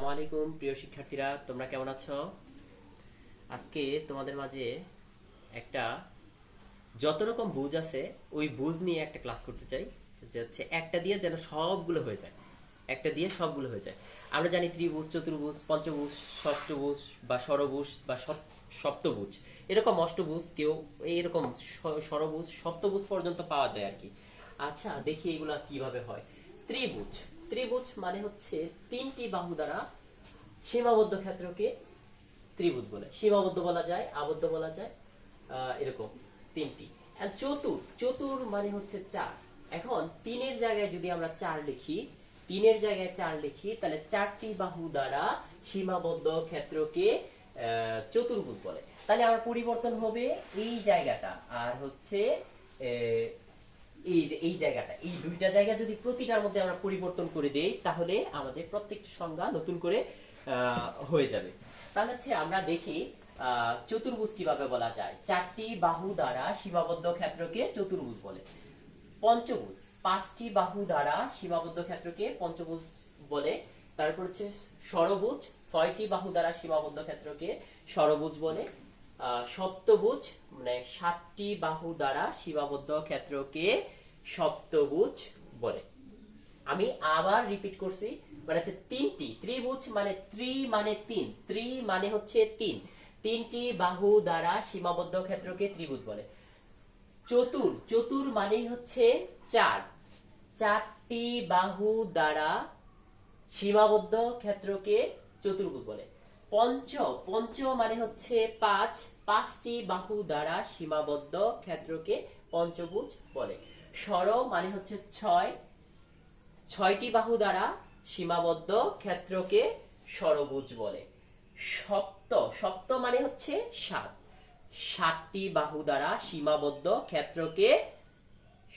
আসসালামু আলাইকুম, প্রিয় শিক্ষার্থীরা, তোমরা কেমন আছো? আজকে তোমাদের মাঝে একটা যত রকম বুঝ আছে, ওই বুঝ নিয়ে একটা ক্লাস করতে চাই, যে হচ্ছে একটা দিয়ে যেন সবগুলো হয়ে যায়। একটা দিয়ে সবগুলো হয়ে যায়। আমরা জানি ত্রিভুজ, চতুর্ভুজ, পঞ্চভুজ, ষষ্ঠভুজ বা ষড়ভুজ বা সপ্তভুজ। এরকম অষ্টভুজ কেউ, এরকম ষড়ভুজ, সপ্তভুজ পর্যন্ত পাওয়া যায় আর কি। আচ্ছা দেখি এগুলা কীভাবে হয়। ত্রিভুজ। ত্রিভুজ মানে হচ্ছে তিনটি বাহু দ্বারা সীমাবদ্ধ ক্ষেত্রকে ত্রিভুজ বলে। সীমাবদ্ধ বলা যায়, আবদ্ধ বলা যায় এরকম তিনটি। চতুর চতুর মানে হচ্ছে চার। এখন তিনের জায়গায় যদি আমরা চার লিখি, তিনের জায়গায় চার লিখি, তাহলে চারটি বাহু দ্বারা সীমাবদ্ধ ক্ষেত্রকে চতুর্ভুজ বলে। তাহলে আমার পরিবর্তন হবে এই জায়গাটা। আর হচ্ছে এই যে, এই জায়গাটা, এই দুইটা জায়গা যদি প্রতিটার মধ্যে আমরা পরিবর্তন করে দেই, তাহলে আমাদের প্রত্যেকটি সংজ্ঞা নতুন করে হয়ে যাবে। তাহলে হচ্ছে আমরা দেখি চতুর্ভুজ কীভাবে বলা যায়? চারটি বাহু দ্বারা সীমাবদ্ধ ক্ষেত্রকে চতুর্ভুজ বলে। পঞ্চভুজ, পাঁচটি বাহু দ্বারা সীমাবদ্ধ ক্ষেত্রকে পঞ্চভুজ বলে। তারপর হচ্ছে ষড়ভুজ, ছয়টি বাহু দ্বারা সীমাবদ্ধ ক্ষেত্রকে ষড়ভুজ বলে। সপ্তভুজ মানে সাতটি বাহু দ্বারা সীমাবদ্ধ ক্ষেত্রকে সপ্তভুজ বলে। আমি আবার রিপিট করছি মানে হচ্ছে তিনটি। ত্রিভুজ মানে ত্রি মানে তিন। ত্রি মানে হচ্ছে তিন। তিনটি বাহু দ্বারা সীমাবদ্ধ ক্ষেত্রকে ত্রিভুজ বলে। চতুর। চতুর মানেই হচ্ছে চার। চারটি বাহু দ্বারা সীমাবদ্ধ ক্ষেত্রকে চতুর্ভুজ বলে। পঞ্চ পঞ্চ মানে হচ্ছে পাঁচ, পাঁচটি বাহু দ্বারা সীমাবদ্ধ ক্ষেত্রকে পঞ্চভুজ বলে। ষড় মানে হচ্ছে ছয়, ছয়টি বাহু দ্বারা সীমাবদ্ধ ক্ষেত্রকে ষড়ভুজ বলে। সপ্ত সপ্ত মানে হচ্ছে সাত। সাতটি বাহু দ্বারা সীমাবদ্ধ ক্ষেত্রকে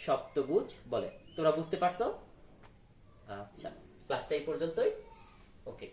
সপ্তভুজ বলে। তোমরা বুঝতে পারছ? আচ্ছা ক্লাসটা এই পর্যন্তই। ওকে